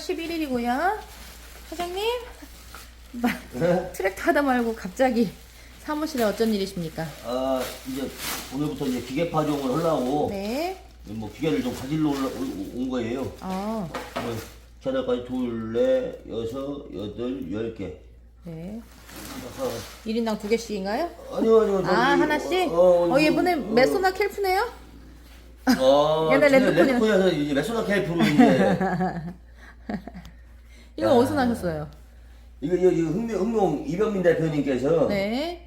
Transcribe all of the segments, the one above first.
11일이고요. 사장님, 마- 네? 트랙터 하다 말고 갑자기 사무실에 어쩐 일이십니까? 아 이제 오늘부터 이제 기계 파종을 하려고 네. 뭐 기계를 좀 가지러 올라, 올- 온 거예요. 어, 뭐 계단까지 둘, 넷, 여섯, 여덟, 열 개. 네. 아까 1인당 두 개씩인가요? 아니요 아니요. 아, 저기, 하나씩? 어, 어, 어, 얘번에 어, 메소나 캘프네요? 아, 옛날 이제 메소나 캘프로 이제 이거 야. 어디서 나셨어요? 이거 이거, 이거 흥룡, 흥룡 이병민 대표님께서 네.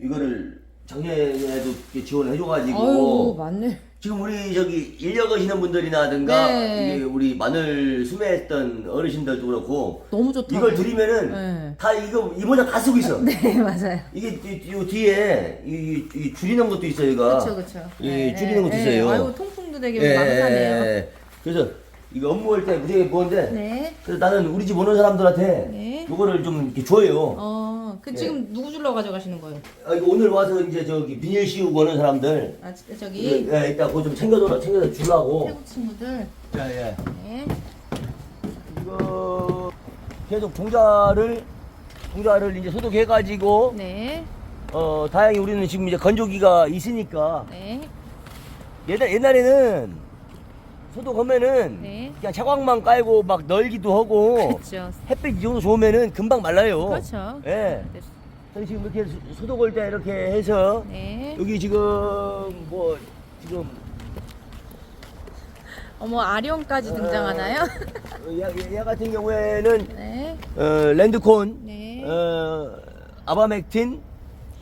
이거를 작년에도 이렇게 지원을 해줘가지고 아유, 맞네. 지금 우리 저기 인력 하시는 분들이나든가 네. 이게 우리 마늘 수매했던 어르신들도 그렇고 너무 좋다. 이걸 드리면은 네. 다 이거 이 모자 다 쓰고 있어. 네, 맞아요. 이게 이, 이 뒤에 이, 이 줄이는 것도 있어 얘가. 그렇죠, 그렇죠. 이 줄이는 것도 있어요. 아유, 통풍도 되게 예, 많다네요. 예, 예. 그래서 이거 업무할 때 무지하게 뭔데? 네. 그래서 나는 우리 집 오는 사람들한테 네. 요거를 좀 이렇게 줘요. 어, 그 지금 누구 줄러 가져가시는 거예요? 아, 이거 오늘 와서 이제 저기 비닐 씌우고 오는 사람들 아, 저기 예, 이따 그거 좀 챙겨줘 챙겨서 주려고. 태국 친구들. 예, 예. 네. 이거 계속 종자를 종자를 이제 소독해가지고 네. 어 다행히 우리는 지금 이제 건조기가 있으니까 네. 옛날 옛날에는 소독하면은 네. 그냥 차광만 깔고 막 널기도 하고 그렇죠. 햇빛 이 정도 좋으면은 금방 말라요. 그렇죠. 예. 네. 저희 지금 이렇게 소- 소독할 때 이렇게 해서 네. 여기 지금 뭐 지금 어머, 아령까지 등장하나요? 어, 얘, 얘- 얘 같은 경우에는 네. 어, 랜드콘, 네. 어, 아바맥틴,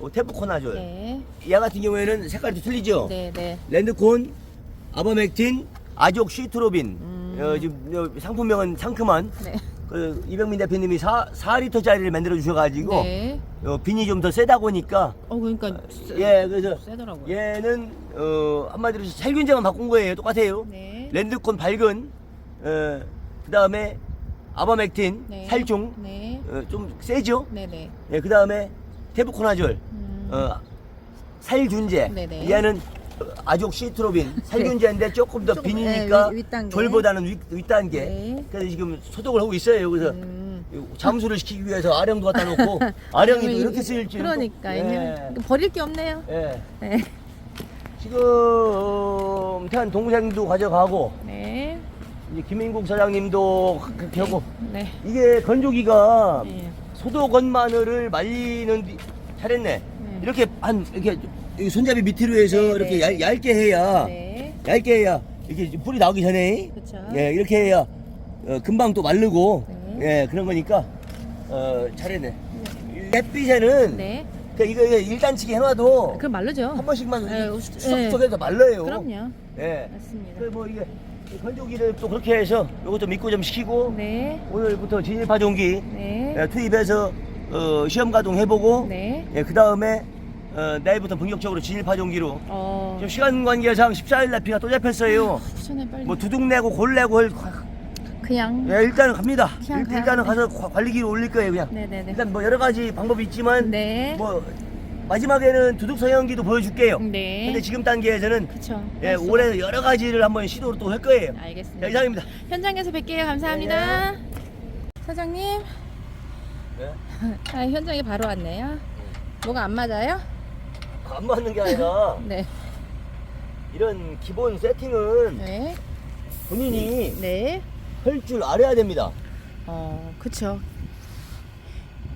어, 테프코나졸. 네. 얘 같은 경우에는 색깔이 좀 틀리죠. 네, 네. 랜드콘, 아바맥틴, 아족 시트로빈. 음. 어, 지금 여- 상품명은 상큼한. 네. 그 이병민 대표님이 4, 4리터짜리를 만들어 주셔가지고 네. 어, 빈이 좀 더 세다 보니까 어, 그러니까 예 그래서 세더라고요. 얘는 어, 한마디로 살균제만 바꾼 거예요. 똑같아요. 네. 랜드콘 밝은 어, 그 다음에 아바맥틴 네. 살중 네. 어, 좀 세죠. 네, 네. 예, 그 다음에 테부코나졸 음. 어, 살균제 네네. 얘는 아족 시트로빈 살균제인데 조금 더 조금, 비니니까 예, 윗- 윗단계. 졸보다는 윗, 윗단계 네. 그래서 지금 소독을 하고 있어요 그래서 음. 잠수를 시키기 위해서 아령도 갖다 놓고 아령이 이렇게 이- 쓰일 줄 그러니까 예. 요 버릴 게 없네요. 예. 네. 지금 태안 동생도 가져가고 네. 이제 김인국 사장님도 그렇게 하고 네. 이게 건조기가 네. 소독 건 마늘을 말리는 디- 잘했네. 네. 이렇게 한 이렇게 이 손잡이 밑으로 해서 네, 이렇게 네. 얇, 얇게 해야 네. 얇게 해야 이렇게 뿌리 나오기 전에 그쵸. 예 이렇게 해야 어, 금방 또 마르고 네. 예 그런 거니까 어 잘했네. 햇빛에는 네. 그 이거 이거 일단치기 해놔도 그럼 말르죠. 한 번씩만 네, 수석수석해서 말라요. 그럼요. 예. 맞습니다. 그뭐 이게 이 건조기를 또 그렇게 해서 요것도 믿고 좀 시키고 네. 오늘부터 진일파종기 네. 예, 투입해서 어, 시험 가동 해보고 네. 예, 그 다음에 어, 내일부터 본격적으로 진일파종기로 어. 지금 시간 관계상 14일 날 비가 또 잡혔어요. 빨리. 뭐 두둑 내고 골 내고 할- 그냥. 예, 일단은 갑니다. 그냥 일, 가요. 단은 네. 가서 과- 관리기로 올릴 거예요 그냥. 네네네. 일단 뭐 여러 가지 방법이 있지만 네. 뭐 마지막에는 두둑 성형기도 보여줄게요. 네. 근데 지금 단계에서는 그쵸. 예, 알았어. 올해 여러 가지를 한번 시도를 또 할 거예요. 알겠습니다. 자, 이상입니다. 현장에서 뵐게요. 감사합니다. 사장님, 네. 아, 현장에 바로 왔네요. 뭐가 안 맞아요? 안 맞는 게 아니라 네. 이런 기본 세팅은 네. 본인이 네. 할 줄 알아야 됩니다. 어, 그쵸.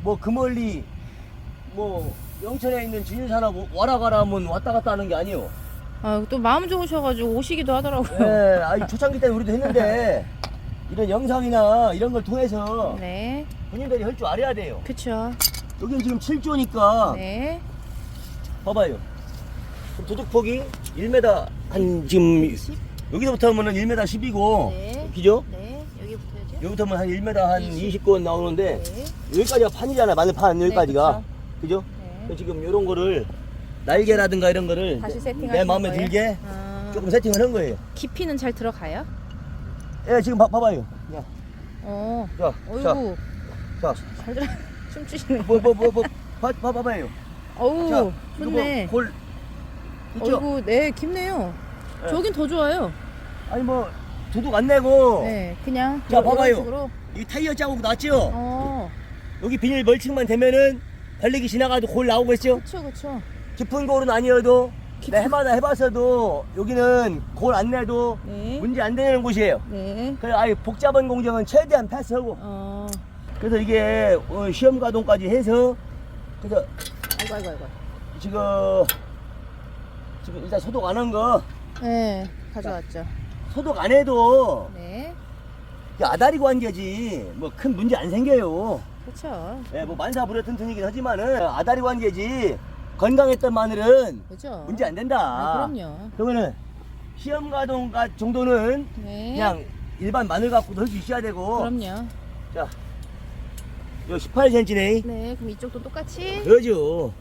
뭐 그 멀리 뭐 영천에 있는 진일산업 와라 가라 하면 왔다 갔다 하는 게 아니에요. 아, 또 마음 좋으셔가지고 오시기도 하더라고요. 예, 아니 초창기 때는 우리도 했는데 이런 영상이나 이런 걸 통해서 네. 본인들이 할 줄 알아야 돼요. 그쵸. 여기 지금 7조니까 네. 봐봐요. 그럼 도둑폭이 1m 한 지금 여기서부터 하면은 1m 10이고 네. 그죠? 네. 여기부터죠? 여기부터 하면 한 1m 한 20 권 나오는데 네. 여기까지가 판이잖아 마늘 판 여기까지가 그죠? 네. 지금 이런 거를 날개라든가 이런 거를 다시 세팅하시는 내 마음에 거예요? 들게 아, 조금 세팅을 한 거예요. 깊이는 잘 들어가요? 예, 지금 봐, 봐봐요. 야, 어. 자, 어이구. 자, 잘 들어. 춤추시네. 뭐, 뭐, 뭐, 뭐, 봐, 봐, 봐봐요. 어우, 자, 좋네. 뭐, 골 있죠? 어이구, 네, 깊네요. 네. 저긴 더 좋아요. 아니 뭐 도둑 안 내고 네, 그냥 자, 이런 봐봐요. 식으로. 이 타이어 자국 났죠? 어, 여기 비닐 멀칭만 되면은 관리기 지나가도 골 나오겠죠? 그쵸, 그쵸. 깊은 골은 아니어도 내 해마다 해봤어도 여기는 골 안 내도 네. 문제 안 되는 곳이에요. 네. 그래서 아예 복잡한 공정은 최대한 패스하고 어, 그래서 이게 어, 시험 가동까지 해서 그래서 아이고, 아이고, 아이고. 지금 지금 일단 소독 안 한 거 네, 가져왔죠. 소독 안 해도 네. 이게 아다리 관계지 뭐 큰 문제 안 생겨요. 그쵸. 예, 뭐 만사부려 튼튼이긴 하지만은 아다리 관계지 건강했던 마늘은 그죠. 문제 안 된다. 아, 그럼요. 그러면은 시험 가동 가- 정도는 네. 그냥 일반 마늘 갖고도 할 수 있어야 되고 그럼요. 자, 요 18cm네. 네, 그럼 이쪽도 똑같이 그러죠.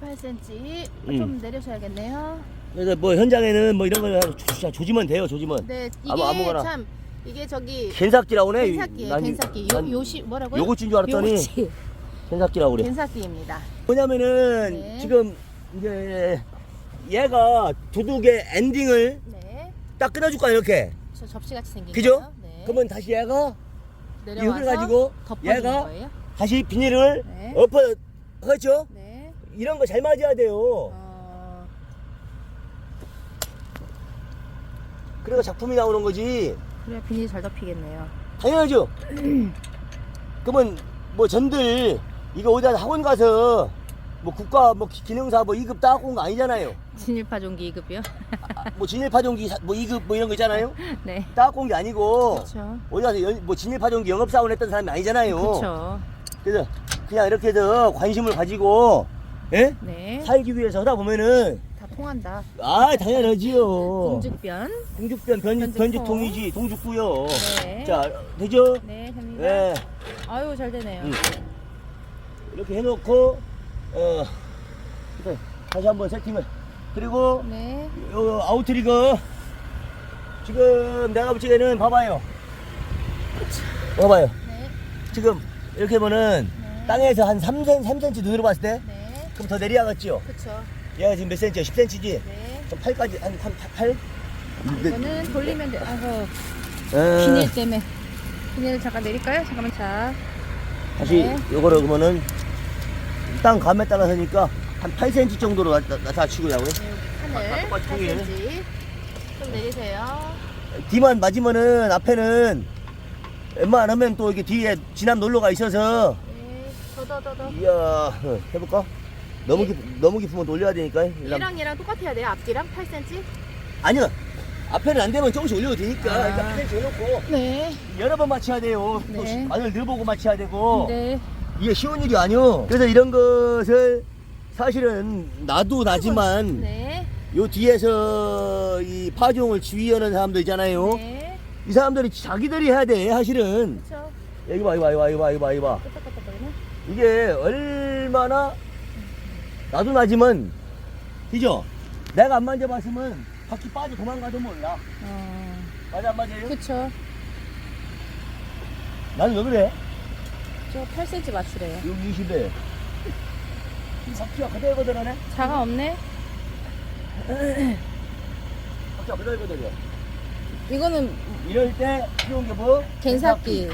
18cm 음. 좀 내려셔야겠네요. 그래서 뭐 현장에는 뭐 이런 거 조- 조지면 돼요, 조지면. 네, 이게 아무- 아무거나. 참 이게 저기 겐삭지라고 그래. 겐삭기예요. 난- 겐삭기. 난 요 요시 뭐라고요? 요거인 줄 알았더니. 겐삭지라고 그래. 겐삭기입니다. 뭐냐면은 네. 지금 이제 얘가 도둑의 엔딩을 네. 딱 끊어줄 거야 이렇게. 저 접시 같이 생긴 그죠? 거요. 네. 그러면 다시 얘가 내려와서 이걸 가지고 덮어주는 얘가 거예요. 다시 비닐을 네. 엎어 그렇죠? 네. 이런 거 잘 맞아야 돼요. 어, 그래야 작품이 나오는 거지. 그래야 비닐이 잘 덮이겠네요. 당연하죠. 그러면 뭐 전들 이거 어디다 학원 가서 뭐 국가 뭐 기- 기능사 뭐 2급 따고 온 거 아니잖아요. 진일파 종기 2급이요? 아, 뭐 진일파종기 사- 뭐 2급 뭐 이런 거 있잖아요. 네. 따고 온 게 아니고 그렇죠. 어디 가서 연- 뭐 진일파종기 영업사원 했던 사람이 아니잖아요. 그렇죠. 그래서 그냥 이렇게 해서 관심을 가지고 예? 네. 살기 위해서 하다 보면은 다 통한다. 아 당연하지요. 공죽변. 동죽변 변, 변죽통. 변죽통이지 동죽구요. 네. 자 되죠? 네, 됩니다. 네. 아유, 잘 되네요. 음. 이렇게 해놓고 어 일단 다시 한번 세팅을 그리고 네. 요 아웃트리거 지금 내가 볼 적에는 봐봐요 봐봐요 네. 지금 이렇게 하면은 네. 땅에서 한 3cm, 3cm 눈으로 봤을 때 네. 그럼 더 내려가겠죠 그쵸. 얘가 지금 몇 cm야 10cm지 네. 그럼 8까지 한 3, 8? 이거는 돌리면 돼. 아이고, 어, 비닐 때문에. 비닐을 잠깐 내릴까요? 잠깐만. 자. 다시 네. 요거를 그러면은 땅 감에 따라서니까 한 8cm 정도로 나, 나, 나타치고요 네, 여기 아, 똑같이 통일해. 8cm 좀 내리세요. 뒤만 맞으면은 앞에는 웬만하면 또 이게 뒤에 지남 놀러가 있어서 네, 더더더더. 이야 어, 해볼까? 너무 깊 너무 깊으면 놀려야 되니까 일단- 얘랑 얘랑 똑같아야 돼요. 앞뒤랑 8cm. 아니요 앞에는 안 되면 조금씩 올려도 되니까 아. 일단 패스 해놓고 네. 여러 번 맞춰야 돼요 또 네. 마늘 늘보고 맞춰야 되고 네. 이게 쉬운 일이 아니오 그래서 이런 것을 사실은 나도 나지만 네. 요 뒤에서 이 파종을 지휘하는 사람들 있잖아요 네. 이 사람들이 자기들이 해야 돼 사실은 그렇죠. 여기 봐, 이거 봐, 이거 봐, 이거 봐, 이거 봐, 이거 봐. 끄떡끄떡거리네. 이게 얼마나 나도 나지만, 그죠? 내가 안 만져봤으면 바퀴 빠져 도망가도 몰라. 어. 맞아, 안 맞아요? 그쵸. 나는 왜 그래? 저 8cm 맞추래요. 여기 20에. 이 바퀴가 그대거들하네? 자가 없네. 바퀴가 그대거들이야. 이거는 이럴 때 필요한 게 뭐? 겐삭기.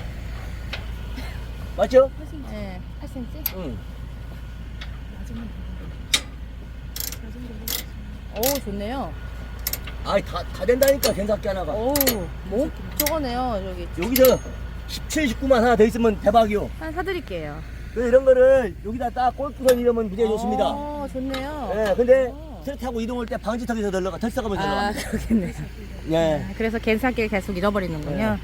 맞죠? 네. 8cm. 응. 오, 좋네요. 아이, 다, 다 된다니까, 겐삭기 하나가. 오, 뭐? 저거네요. 저기. 여기서 17, 19만 하나 더 있으면 대박이요. 하나 사드릴게요. 그래서 이런 거를 여기다 딱 골프선 이러면 굉장히 좋습니다. 오, 좋네요. 예, 근데 오. 트랙 타고 이동할 때 방지턱에서 널러가 덜썩하면 아, 널러갑니다. 그러겠네. 예. 아, 그래서 겐삭기를 계속 잃어버리는군요. 네.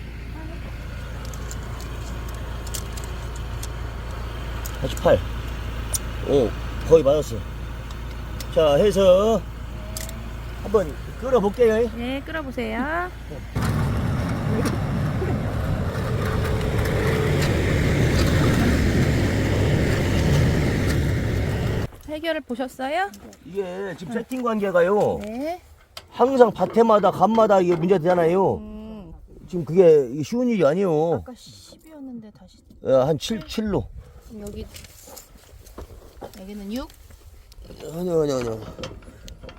48. 오, 거의 맞았어. 자, 해서 한번 끌어볼게요. 네, 끌어보세요. 해결을 보셨어요? 이게 지금 세팅 관계가요. 네. 항상 밭에마다 간마다 이게 문제 되잖아요. 음, 지금 그게 쉬운 일이 아니에요. 아까 10이었는데 다시 예, 한 7, 7로. 그럼 여기 여기는 6. 아니요, 아니요, 아니요.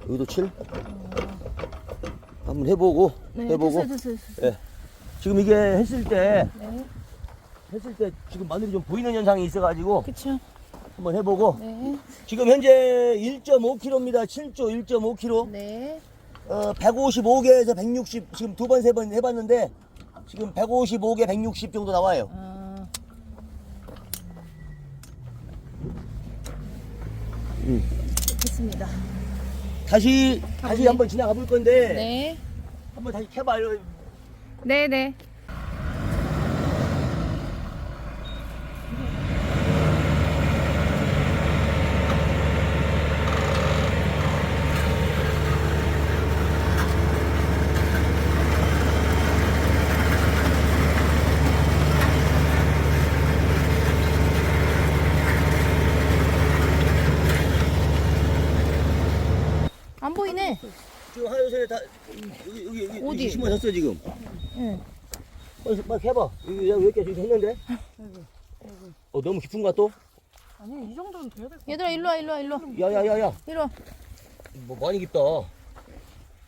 여기도 7. 한번 해보고, 네, 해보고. 됐어요, 됐어요. 예. 지금 이게 했을 때 네. 했을 때 지금 마늘이 좀 보이는 현상이 있어가지고 그쵸. 한번 해보고 네. 지금 현재 1.5kg입니다. 7조 1.5kg. 네. 어, 155개에서 160 지금 두 번 세 번 해봤는데 지금 155개 160 정도 나와요. 아, 음. 됐습니다. 다시 다시. 한번 지나가 볼 건데 네. 한번 다시 캐봐요. 네, 네. 안 보이네. 지금 하요선에 다 여기 여기 여기 어디? 심어졌어 지금. 응. 빨리 빨리 해봐. 여기 여기 이렇게 지금 했는데. 어 너무 깊은가 또? 아니 이 정도는 돼야 될것 얘들아, 일로 와, 일로 와, 일로 와. 야야야야. 일로 와. 뭐 많이 깊다.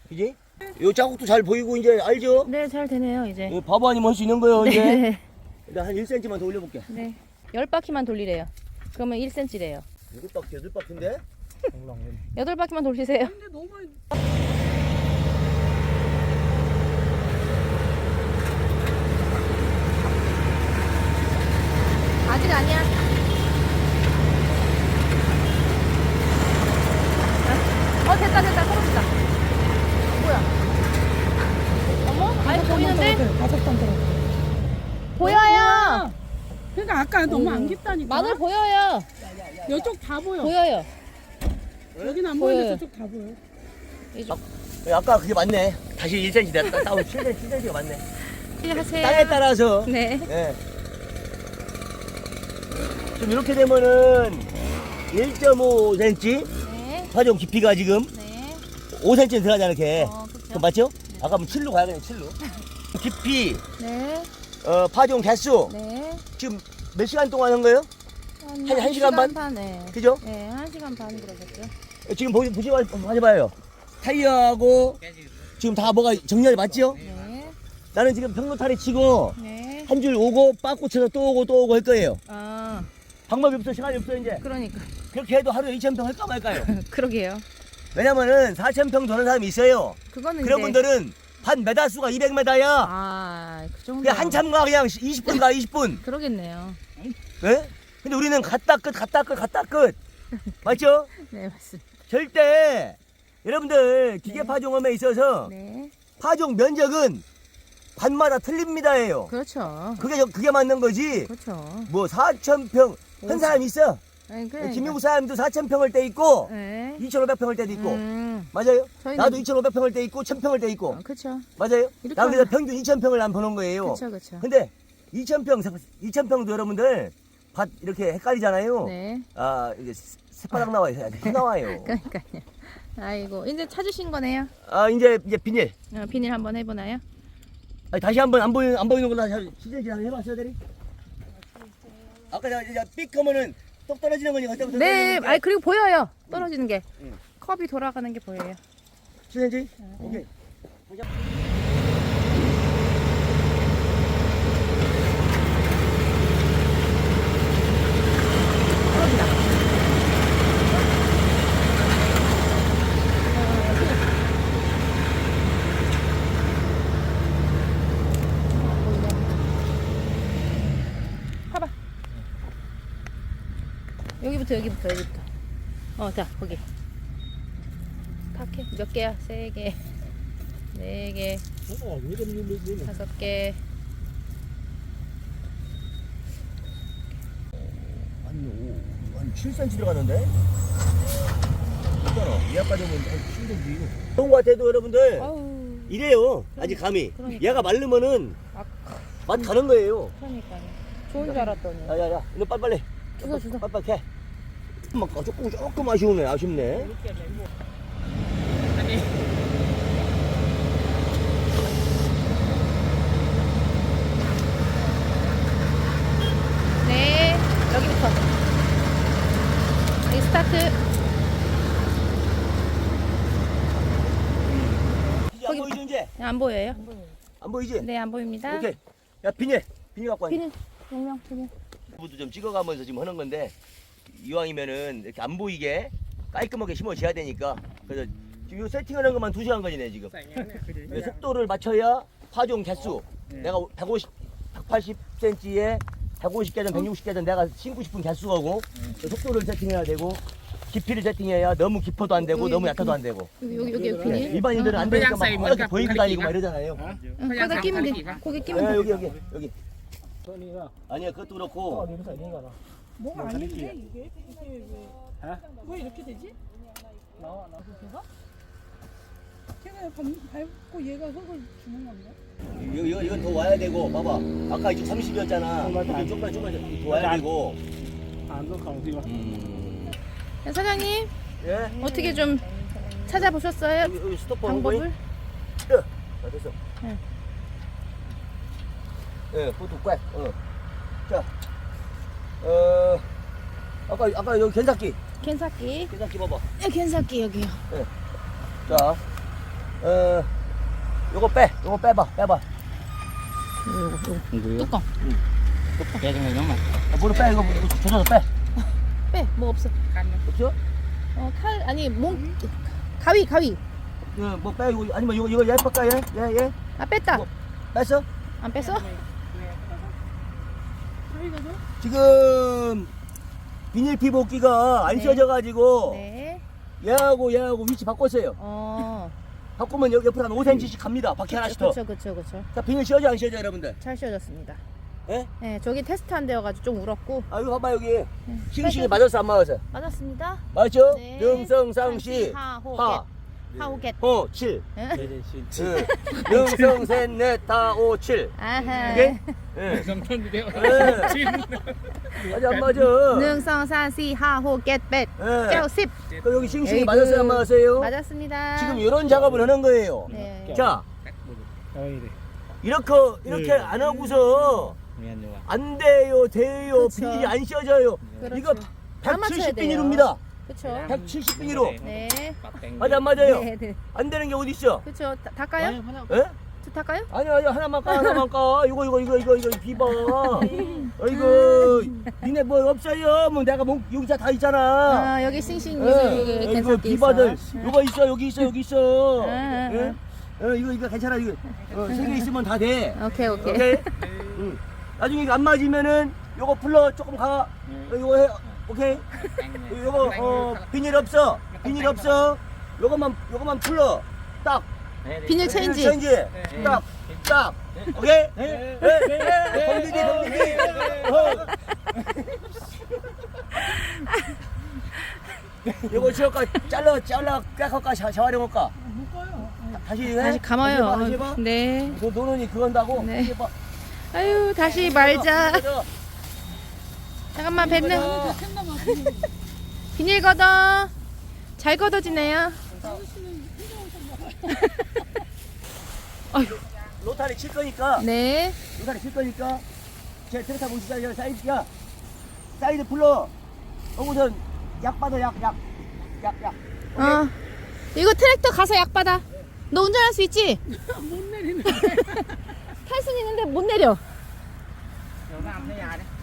그지? 요 자국도 잘 보이고 이제 알죠? 네, 잘 되네요, 이제. 이 바보 아니면 할 수 있는 거예요 이제. 네. 일단 한 1cm만 더 올려볼게. 네. 열 바퀴만 돌리래요. 그러면 1cm래요. 여덟 바퀴 여덟 바퀴인데. 여덟 바퀴만 돌리세요. 근데 너무 많이 아직 아니야. 어 됐다 됐다 떨어졌다. 뭐야? 어머? 아니 보이는데? 다섯 번 들어. 보여요. 그러니까 아까 너무 안 깊다니까. 마늘 보여요. 이쪽 다 보여. 보여요. 여기는 안 보여요. 보이는데 저쪽 다 보여. 이쪽. 아까 그게 맞네. 다시 1cm 됐다. 다운 7cm 7cm가 맞네. 하세요. 땅에 따라서. 네. 예. 좀 이렇게 되면은 1.5cm 네. 파종 깊이가 지금 네. 5cm 들어가잖아 이렇게. 어 그럼 그렇죠. 맞죠? 아까 뭐 7로 가야 그냥 7로. 깊이, 네. 어, 파종 개수 네. 지금 몇 시간 동안 한 거예요? 한, 한- 한 시간 반? 반? 네. 그죠? 네, 한 시간 반 그러겠죠. 지금 보시 보시 봐봐요. 타이어하고 지금 다 뭐가 정렬이 맞죠? 네. 나는 지금 평로타리 치고 네. 한 줄 오고 빠꾸 쳐서 또 오고 또 오고 할 거예요. 아, 방법이 없어 시간이 없어 이제. 그러니까. 그렇게 해도 하루에 2,000평 할까 말까요? 그러게요. 왜냐면은 4,000평 도는 사람이 있어요. 그거는 그런 이제 분들은 반 메다 수가 200m야. 아, 그 정도. 그냥 한참 가 그냥 20분 가 20분. 그러겠네요. 네? 근데 우리는 갔다 끝 갔다 끝 갔다 끝. 맞죠? 네, 맞습니다. 절대 여러분들 기계 네. 파종함에 있어서 네. 파종 면적은 반마다 틀립니다예요. 그렇죠. 그게 저- 그게 맞는 거지. 그렇죠. 뭐 4,000평 한 사람 있어. 그래. 김용국 사람도 4,000평을 때 있고 네. 2,500평을 때도 있고. 음, 맞아요? 저희는- 나도 2,500평을 때 있고 1,000평을 때 있고. 어, 그렇죠. 맞아요? 이렇게 나 그래서 하면- 평균 2,000평을 난 보는 거예요. 그렇죠, 그렇죠. 근데 2,000평, 2,000평도 여러분들 밭 이렇게 헷갈리잖아요. 네. 아, 이게 새- 새바닥 나와요. 새 나와요. 그러니까요. 아이고, 이제 찾으신 거네요. 아, 이제 이제 비닐. 어, 비닐 한번 해보나요? 아니, 다시 한번 안 보이는 안 보이는 걸로 다시 시즌 지나 해봤어요, 대리? 아까 제가 이제 삑 하면은 똑 떨어지는 거니까 네, 아니 그리고 보여요. 떨어지는 게. 응. 컵이 돌아가는 게 보여요. 7cm? 오케이. 여기부터 여기부터 여기부터. 어, 자 거기. 탁해. 몇 개야? 세 개, 네 개, 어, 다섯 개. 한, 오, 한 7cm 들어가는데? 있잖아. 예약까지 오면 한 7cm. 그런 거 같아도 여러분들, 아우, 이래요. 아직 감이. 그러니까. 얘가 마르면은 아, 맛 가는 거예요. 그러니까요. 좋은 줄 알았더니. 야 야 야, 이거 빨리빨리. 주워 주워. 빨리빨리 캐. 조금, 조금, 조금 아쉬우네, 아쉽네. 네, 여기부터. 이 스타트. 이제 안 거기 보이죠, 이제? 안 보여요? 안 보이지? 네, 안 보입니다. 오케이. 야 비닐 비닐 갖고 와. 비닐, 용명, 비닐. 부도 좀 찍어가면서 지금 하는 건데 이왕이면은 이렇게 안 보이게 깔끔하게 심어줘야 되니까. 그래서 지금 이 세팅하는 것만 2시간 걸리네 지금. 이 속도를 맞춰야 파종 개수. 내가 150, 180cm에 150개든 160개든 내가 심고 싶은 개수하고 그 속도를 세팅해야 되고 깊이를 세팅해야 너무 깊어도 안 되고 여기, 너무 여기, 얕아도 안 되고. 여기, 여기, 여기, 여기 네, 비닐. 일반인들은 안 되니까 막 이렇게 보이고 다니고 막 이러잖아요. 응, 거기다 끼면 돼. 거기 끼면 네, 돼. 여기 여기 여기. 아니야 그것도 그렇고 뭐가 아닌데 이게 이게 왜? 왜 이렇게 되지? 나와 나 걔가? 걔가 밟- 밟고 얘가 흙을 주는 건데? 이거, 이거, 이거 더 와야 되고, 봐봐. 아까 이쪽 30이었잖아. 이거 조금만, 조금만 더 와야 되고. 음. 사장님, 예? 어떻게 좀 찾아보셨어요? 여기, 여기 스톱 번호? 방법을? 자, 됐어. 네. 예, 그것도 꽉. 어. 자, 어, 아까, 아까 여기 견삭기. 캔삭기. 견삭기 봐봐. 네, 캔삭기 여기요. 자, 어, 요거 빼. 요거 빼봐. 빼봐. 뚜껑. 야, 뭐를 빼. 이거 조져서 빼. 빼. 뭐 없어. 없죠? 어, 칼 아니 몸 가위 가위. 예, 뭐 빼. 이거, 아니면 이거, 이거 얘 뺄까, 얘? 얘, 얘? 아 뺐다. 뭐? 뺐어? 안 뺐어? 지금 비닐 피복기가 안 네. 씌워져가지고 네. 얘하고 얘하고 위치 바꿨어요. 어. 바꾸면 여기 옆으로 한 5cm씩 갑니다. 바퀴 하나씩 더. 그렇죠, 그렇죠, 그렇죠. 자, 비닐 씌워져 안 씌워져 여러분들? 잘 씌워졌습니다. 예? 네, 저기 테스트 안 되어가지고 좀 울었고. 아 이거 봐봐 여기 네. 싱싱이 맞았어 안 맞았어? 맞았습니다. 맞죠? 네. 능성상시 하호 하, 하오겟. 호, 칠. 응? 응. 능성 셋 넷 다 오 칠. 아하. 이게? 예. 예. 맞아 안 맞아? 하호 겟벳. 예. 짤십. 그 여기 싱싱이 에이그. 맞았어요 안 맞았어요? 맞았습니다. 지금 이런 작업을 하는 거예요. 네. 자 이렇게 이렇게 안 하고서 안 돼요 돼요 그쵸. 비닐이 안 씌워져요. 그렇죠. 이거 다 맞춰야 170 돼요. 비닐입니다. 그렇죠. 170 비닐로 네. 맞아 안 맞아요? 네, 네. 안 되는 게 어디 있어? 그렇죠. 다- 닦아요? 예? 저 닦아요? 아니 아니 하나만 까 하나만 까 이거 이거 이거 이거 이거 비봐. 이거 니네 뭐 없어요? 뭐 내가 뭐 여기서 다 있잖아. 아, 여기 싱싱 예, 여기 이거 괜찮게 비바들 있어. 이거 있어 여기 있어 여기 있어. 아, 아, 예? 어, 이거 이거 괜찮아 이거 어, 세개 있으면 다 돼. 오케이, 오케이. 오케이. 응. 나중에 이거 안 맞으면은 요거 풀러 조금 가. 어, 요거 해. 오케이. 요거 어 비닐 없어. 비닐 없어. 요거만 요거만 풀러. 딱. 비닐 체인지. 체인지. 딱. 딱. 오케이. 네. 네. 동기지 동기지. 어. 요거 잘라 잘라 깎아까 샤워해볼까? 묶어요. 다시 해. 다시 감아요. 다시 해봐. 네. 너 노는이 그건다고. 네. 해봐. 아유, 다시 말자. 잠깐만 뱉는. 비닐 걷어. 잘 걷어지네요. 아유, 로타리 칠 거니까 네. 로타리 칠 거니까 제 트랙터 보시자 야 사이드 야 사이드 불러 여기선 약 받아 약약 약 약 어. 이거 트랙터 가서 약 받아. 너 운전할 수 있지? 못 내리는. 탈 수는 있는데 못 내려.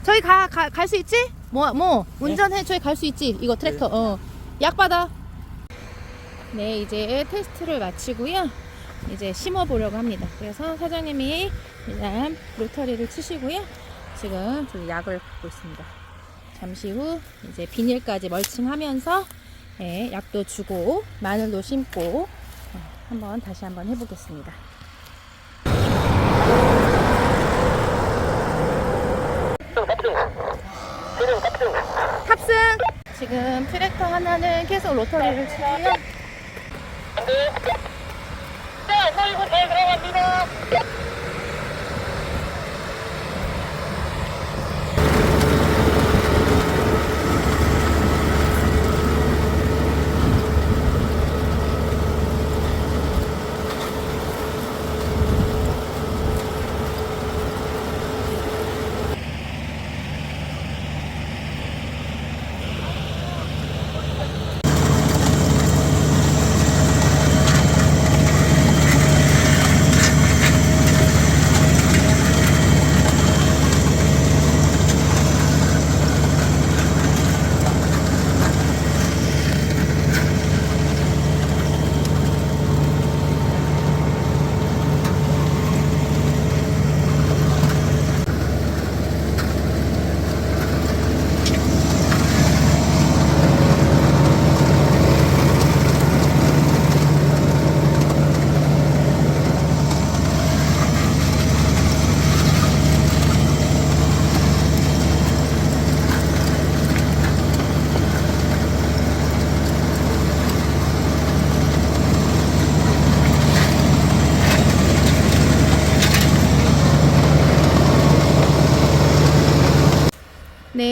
저희 가 갈 수 있지? 뭐 뭐 운전해 저희 갈 수 있지? 이거 트랙터. 어. 약 받아. 네, 이제 테스트를 마치고요. 이제 심어 보려고 합니다. 그래서 사장님이 일단 로터리를 치시고요. 지금 저희 약을 붓고 있습니다. 잠시 후 이제 비닐까지 멀칭하면서 예, 약도 주고 마늘도 심고 어, 한번 다시 한번 해보겠습니다. 탑승! 지금 트랙터 하나는 계속 로터리를 치고요. 네,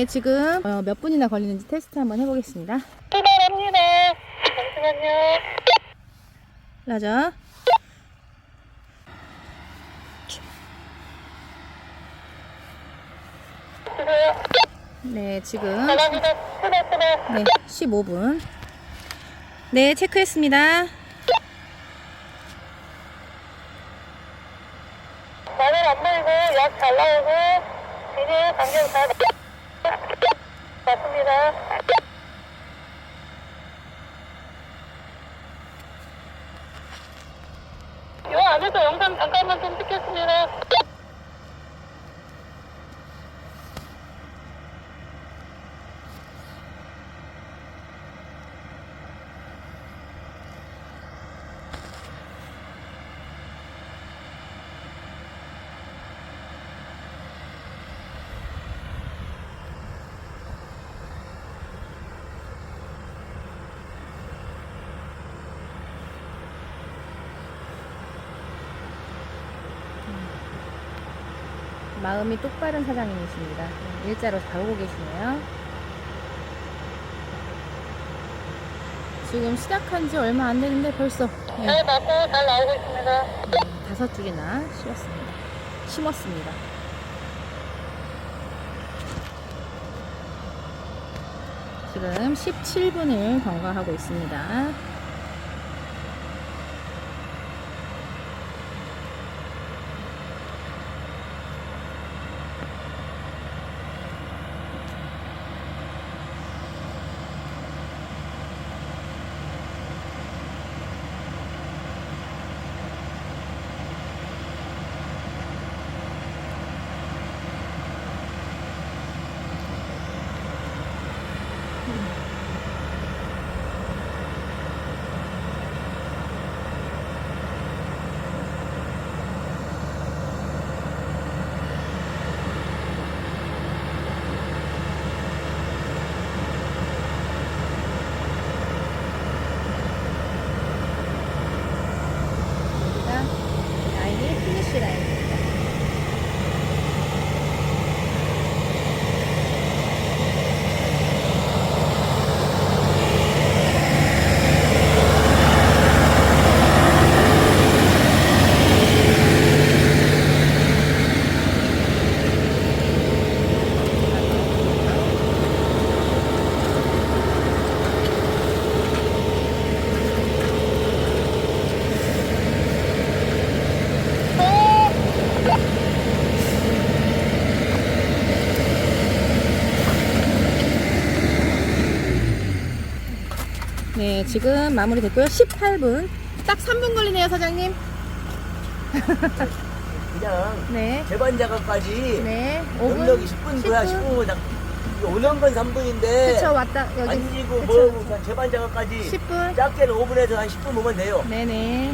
지금 어, 몇 분이나 걸리는지 테스트 한번 해보겠습니다. 출발합니다. 잠시만요. 라자. 네, 지금. 네, 15분. 네, 체크했습니다. 마늘 안 보이고, 약 잘 나오고, 비닐 간격 잘 맞습니다. 요 안에서 영상 잠깐만 좀 찍겠습니다. 마음이 똑바른 사장님이십니다. 네, 일자로 다루고 계시네요. 지금 시작한 지 얼마 안 되는데 벌써 네, 잘 맞고 잘 나오고 있습니다. 다섯 줄이나 심었습니다. 심었습니다. 지금 17분을 경과하고 있습니다. 여기가 라인이 피니쉬 라인입니다. 네, 지금 마무리 됐고요. 18분. 딱 3분 걸리네요, 사장님. 그냥 네. 제반 작업까지 네. 5분. 영역이 10분 거야 10분 딱 오는 건 3분인데 그쵸, 왔다. 여기. 앉고 그쵸. 그냥 제반 작업까지 10분. 작게는 5분에서 한 10분 보면 돼요 네네.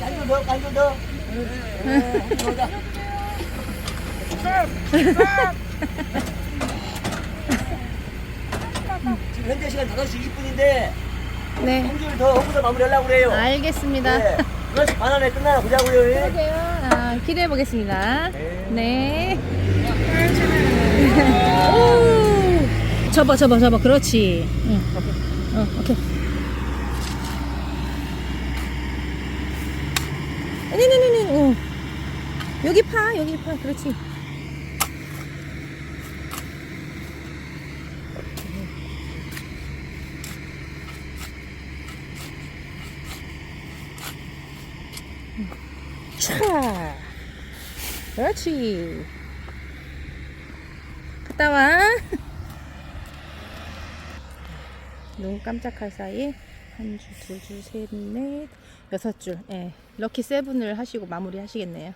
한줄 더, 한줄 더. 네, 한줄 더. 지금 현재 시간 5시 20분인데 네. 한줄더 하고서 마무리하려고 그래요. 알겠습니다. 네. 6시 반 안에 끝나나 보자고요. 예. 그러게요. 아, 기대해 보겠습니다. 네. 오! 접어, 접어, 접어. 그렇지. 응. 어, 오케이. 네네네네. 어. 여기 파, 여기 파. 그렇지. 그렇지. 갔다 와. 눈 깜짝할 사이 한 줄, 두 줄, 셋, 넷, 여섯 줄. 예. 럭키 세븐을 하시고 마무리 하시겠네요.